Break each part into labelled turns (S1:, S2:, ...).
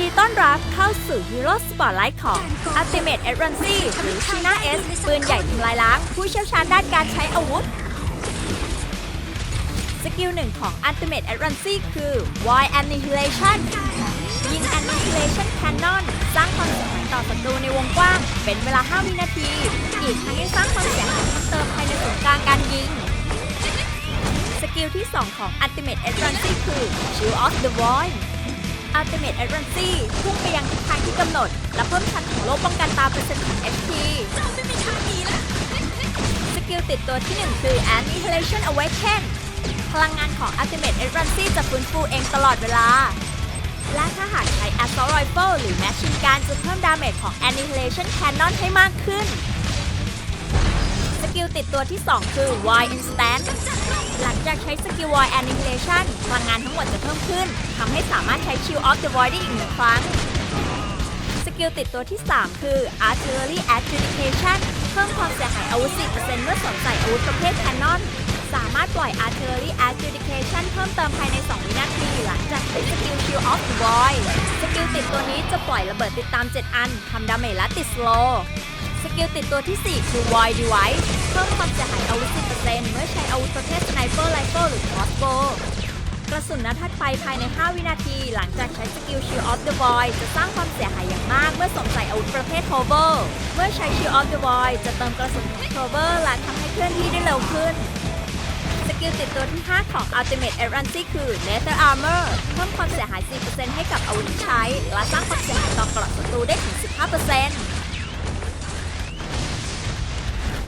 S1: ดีต้อนรับเข้าสู่ฮีโร่สปอร์ตไลท์ของ Ultimate a d v a n c y หรือ China S ปืนใหญ่ทำลายล้าง ผู้เชี่ยวชาญด้านการใช้อาวุธ สกิลหนึ่งของ Ultimate a d v a n c y คือ Void Annihilation ยิง Annihilation Cannon สร้างความเสียหายต่อศัตรูในวงกว้าง เป็นเวลา 5 วินาที อีกทั้งยังสร้างความเสียหายเพิ่มเติมภายในศูนย์กลางการยิงสกิลที่ 2 ของ Ultimate a d v a n c y คือ Shield of the Void Ultimate a d v a n c y พุ่งไปยังทิศทางที่กำหนด และเพิ่มชั้นของโล่ป้องกันตามเปอร์เซ็นต์ของ HP สกิลติดตัวที่ 1 คือ Annihilation Awaken พลังงานของ Ultimate a d v a n c y จะฟื้นฟูเองตลอดเวลา และถ้าหากใช้ Assault Rifle หรือ Machine Gun จะเพิ่มดาเมจของ Annihilation Cannon ให้มากขึ้น สกิลติดตัวที่ 2 คือ Void Instant หลังจากใช้สกิล Void Annihilation พลังงานทั้งหมดจะเพิ่มขึ้นทำให้สามารถใช้ Shield of the Void ได้อีกหนึ่งครั้ง สกิลติดตัวที่ 3 คือ Artillery Adjudication เพิ่มความเสียหายอาวุธ4%เมื่อสวมใส่อาวุธประเภท Cannon สามารถปล่อย Artillery Adjudication เพิ่มเติมภายใน 2 วินาทีหลังจากใช้สกิล Shield of the Void สกิลติดตัวนี้จะปล่อยระเบิดติดตาม 7 อันทำดาเมจและติด slow สกิลติดตัวที่ 4 คือ Void Device เพิ่มความเสียหายอาวุธ 10%เมื่อใช้อาวุธประเภท Sniper Rifle หรือ Crossbow กระสุนนัดถัดไปภายใน 5 วินาที หลังจากใช้สกิล Shield of the Void จะสร้างความเสียหายอย่างมาก เมื่อสวมใส่อาวุธประเภท Hover เมื่อใช้ Shield of the Void จะเติมกระสุนของ Hover และทำให้เคลื่อนที่ได้เร็วขึ้นสกิลติดตัวที่ 5 ของ Ultimate a d v a n c y คือ Leather Armor เพิ่มความเสียหาย 4%ให้กับอาวุธที่ใช้ และสร้างความเสียหายต่อเกราะศัตรูได้ถึง 15%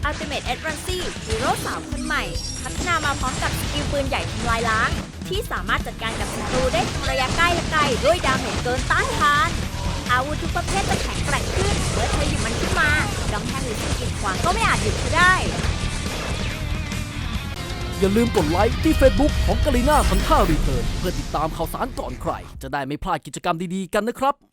S1: Ultimate a d v a n c y ฮีโร่สาวคนใหม่ พัฒนามาพร้อมกับสกิลปืนใหญ่ทำลายล้าง ที่สามารถจัดการกับศัตรูได้ทั้งระยะใกล้และไกล ด้วยดาเมจเกินต้านทาน อาวุธทุกประเภทจะแข็งแกร่งขึ้นเมื่อเธอหยิบมันขึ้นมากำแพงหรือสิ่งกีดขวางก็ไม่อาจหยุดเธอได้
S2: อย่าลืมกดไลค์ที่ Facebook ของกาลิน่าพันท่ารีเทิร์นเพื่อติดตามข่าวสารก่อนใคร จะได้ไม่พลาดกิจกรรมดีๆกันนะครับ